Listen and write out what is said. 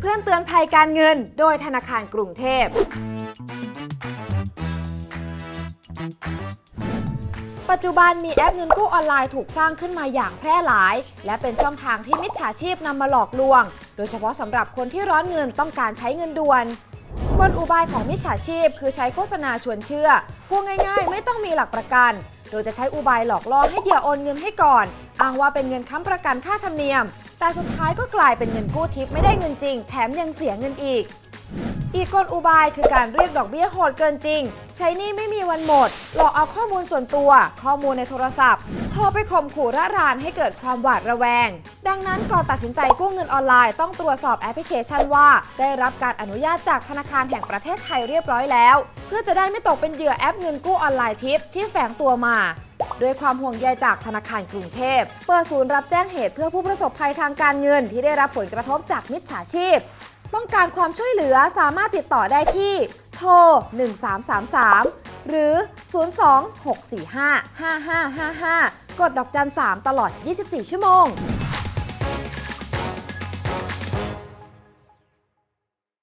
เพื่อนเตือนภัยการเงิน โดยธนาคารกรุงเทพ ปัจจุบันมีแอปเงินกู้ออนไลน์ถูกสร้างขึ้นมาอย่างแพร่หลาย และเป็นช่องทางที่มิจฉาชีพนำมาหลอกลวง โดยเฉพาะสำหรับคนที่ร้อนเงินต้องการใช้เงินด่วนกลอุบายของมิจฉาชีพคือใช้โฆษณาชวนเชื่อพูดง่ายๆ ไม่ต้องมีหลักประกัน โดยจะใช้อุบายหลอกล่อให้เหยื่อโอนเงินให้ก่อน อ้างว่าเป็นเงินค้ำประกันค่าธรรมเนียม แต่สุดท้ายก็กลายเป็นเงินกู้ทิปไม่ได้เงินจริง แถมยังเสียเงินอีก อีกกลอุบายคือการเรียกดอกเบี้ยโหดเกินจริง ใช้หนี้ไม่มีวันหมด หลอกเอาข้อมูลส่วนตัว ข้อมูลในโทรศัพท์ โทรไปข่มขู่ระรานให้เกิดความหวาดระแวง ดังนั้นก่อนตัดสินใจกู้เงินออนไลน์ต้องตรวจสอบแอปพลิเคชันว่า ได้รับการอนุญาตจากธนาคารแห่งประเทศไทยเรียบร้อยแล้ว เพื่อจะได้ไม่ตกเป็นเหยื่อแอปเงินกู้ออนไลน์ทิปที่แฝงตัวมาด้วยความห่วงใยจากธนาคารกรุงเทพ เปิดศูนย์รับแจ้งเหตุเพื่อผู้ประสบภัยทางการเงินที่ได้รับผลกระทบจากมิจฉาชีพ ต้องการความช่วยเหลือสามารถติดต่อได้ที่ โทร 1333 หรือ 026455555 กดดอกจัน 3 ตลอด 24 ชั่วโมง